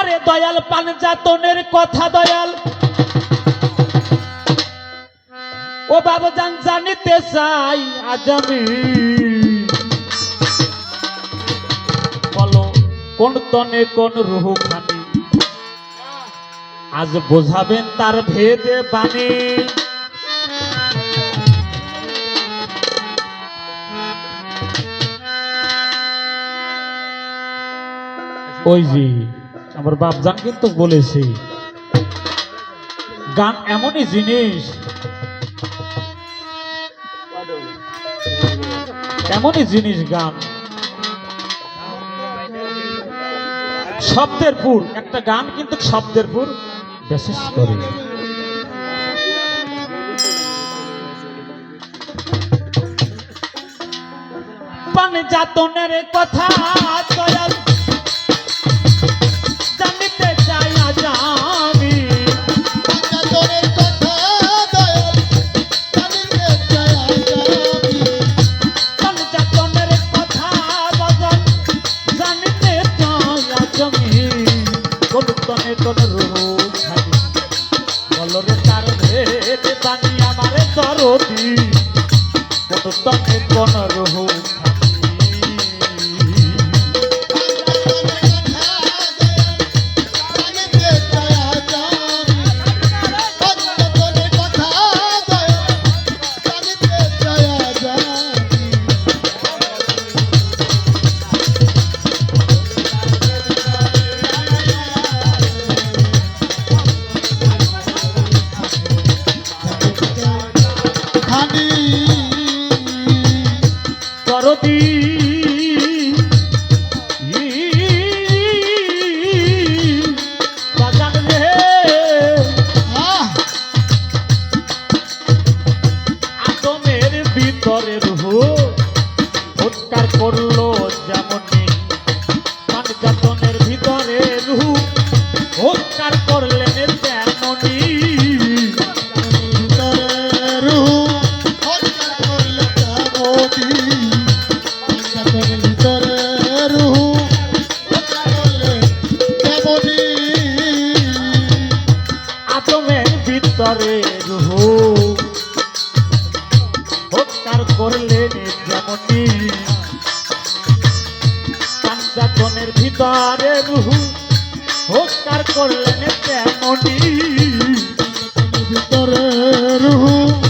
আরে দয়াল পানজাতনের কথা দয়াল। ও বাবা জান জানিতে চাই আজ আমি। বলো, কোন তনে কোন রুহ খানি আজ বোঝাবেন তার ভেদে বাণী। ওই জি আমার বাপজান কিন্তু বলেছে, গান এমনই জিনিস এমনই জিনিস গান। শব্দের পুর, একটা গান কিন্তু শব্দের পুর বিশেষ করে। পানজাতনের কথা, দয়াল তার ভেদ বানি আমারে দরদি কোন তনে দরদি পানজাতনের ভিতরে রুহু। উৎকার করলেন তেমনি। ভিতরে রুহু।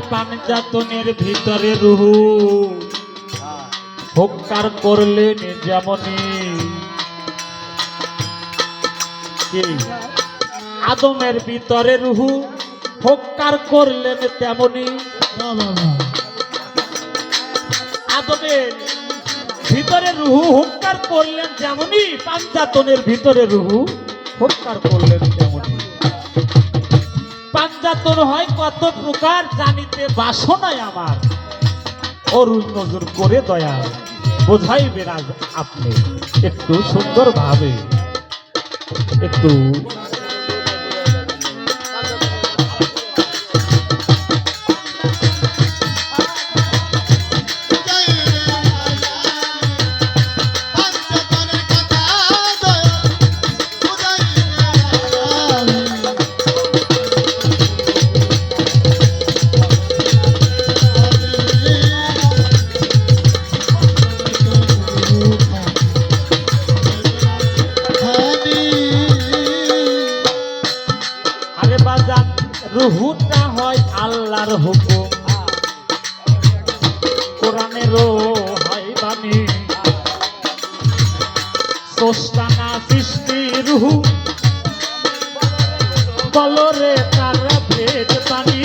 আরে পানজাতনের ভিতরে রুহু। হোকার করলেন যেমনি? আদমের ভিতরে রুহু হোকার করলেন তেমনি আদমের ভিতরে রুহু হুঙ্কার করলেন যেমনি পাঞ্জাতনের ভিতরে রুহু হুঙ্কার করলেন পাঞ্জাতন হয়, কত প্রকার জানিতে বাসনায় আমার। অরুণ নজর করে দয়া বোঝাই বেরাজ আপনি। একটু সুন্দর ভাবে একটু রুহুটা হয় আল্লাহর হুকুম। কোরআনেরও হয় বাণী। স্রষ্টানা সৃষ্টি রুহু। বলরে তার ভেদ পানি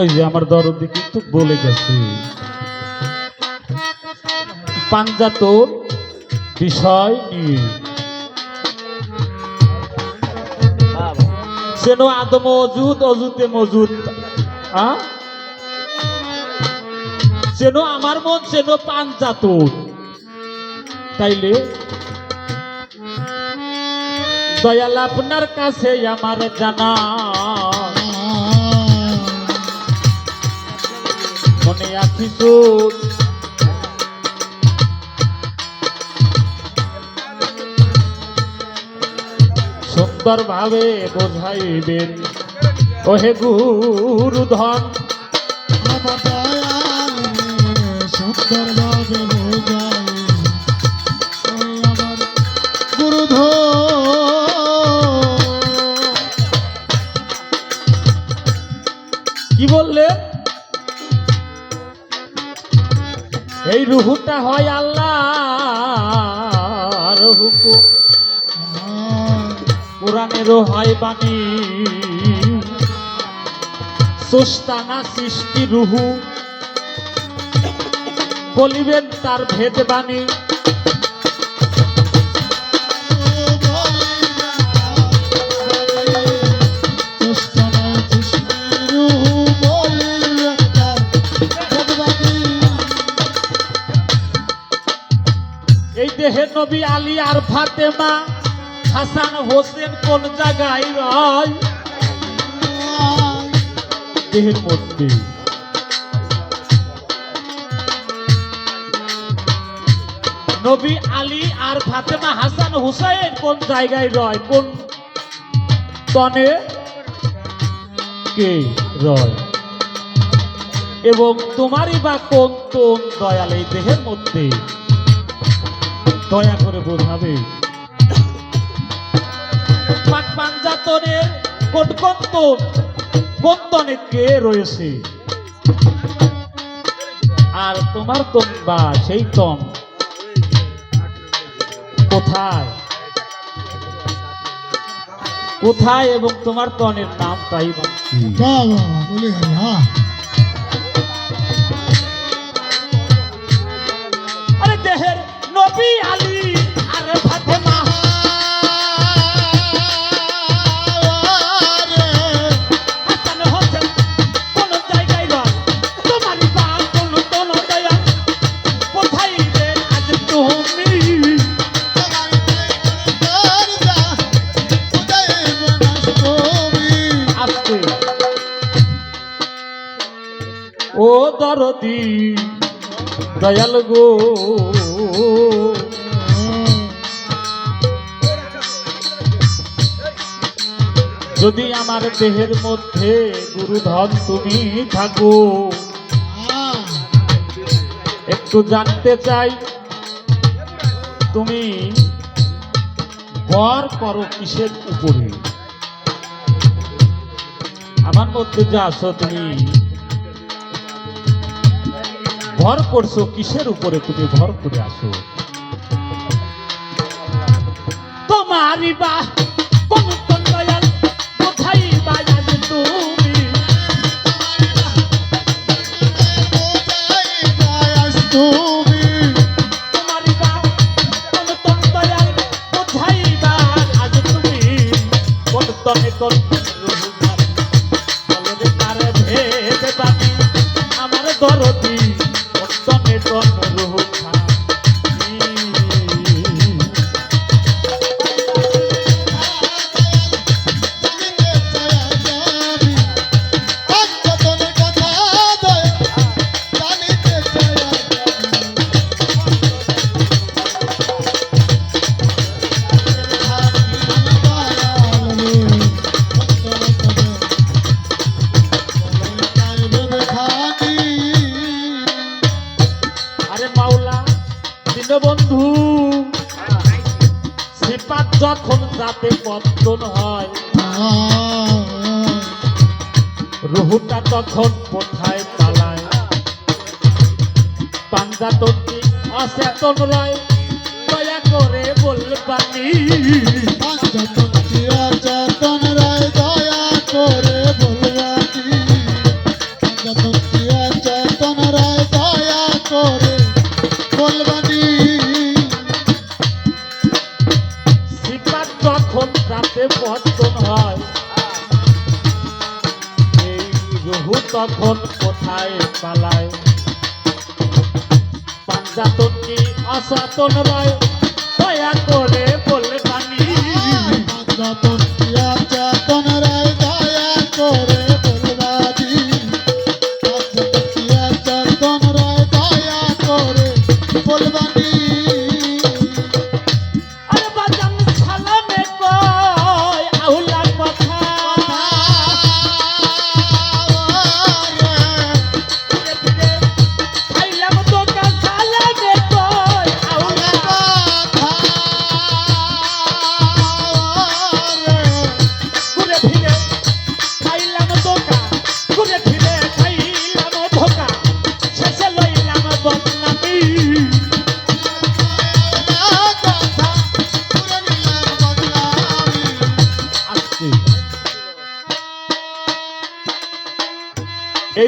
ওই যে আমার দরদি কিন্তু বলে গেছে। পাঞ্জাতন বিষয় নিয়ে। সেনো আদম অজুদ অজুতে মজুদ আ? সেনো আমার মন সেনো পাঞ্জাতন তাইলে দয়াল আপনার কাছে আমার জানা মনে আছি সুর সুন্দর ভাবে বোঝাইবেন। ওহে গুরুধন। সুন্দর হয় বাণী। সুস্তানা সৃষ্টি রুহু বলিবেন তার ভেদ বাণী। এই দেহে নবী আলী আর ফাতেমা হাসান হোসেন কোন জায়গায় রয় দেহের মধ্যে নবী আলী আর ফাতেমা হাসান হুসাইন কোন জায়গায় রয়? কোন তনে কে রয়? এবং তোমারই বা কোন কোন দয়াল এই দেহের মধ্যে? দয়া করে বোঝাবে। কোন তনে কে রয়েছে আর তোমার তন বা সেই তন, কোথায় কোথায় এবং তোমার তনের? বলি হ্যাঁ আরে দেহের নবী আলী দয়াল গো। যদি আমার দেহের মধ্যে গুরুধন তুমি থাকো, একটু জানতে চাই, তুমি গড় করো কিসের উপরে? আমার মধ্যে যে আসো তুমি ভর করছ কিসের উপরে তুমি ভর করে আসো? দয়াল কোথায় তুমি? তুমি? তোমারই যাতে পতন হয় রুহুটা তখন কোথায় পালায়? পাঞ্জাতন্ত্রী অচেতন রয় দয়া করে বলবানি। অচেতন রায় দয়া করে বলবানি চেতন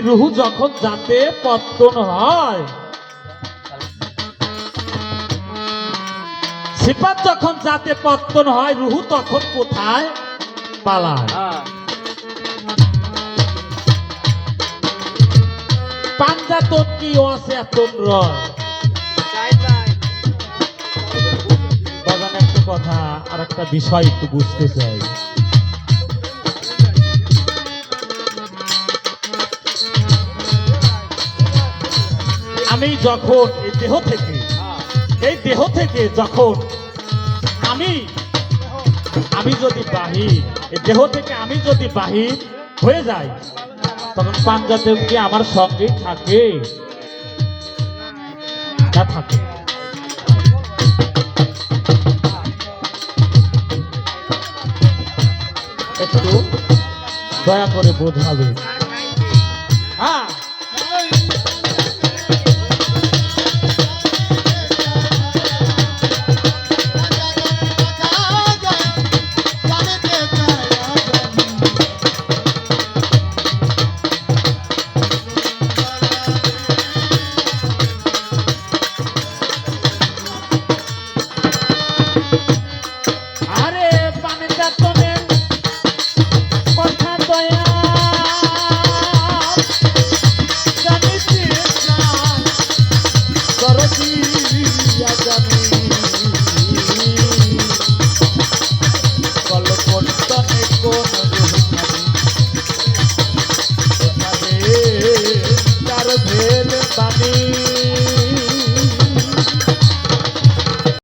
রুহু যখন যাতে পত্তন হয়। সিপাত যখন যাতে পত্তন হয় রুহু তখন কোথায়? পালায়। পাঞ্জাতন কি অচেতন রয় বাগান একটা কথা আর একটা বিষয় একটু বুঝতে চাই। আমি যখন এই দেহ থেকে এই দেহ থেকে যখন আমি আমি যদি বাহির এই দেহ থেকে আমি যদি বাহির হয়ে যাই তখন পাঞ্জাদেব কি আমার সঙ্গে থাকে? না থাকে। একটু দয়া করে বোঝাবে।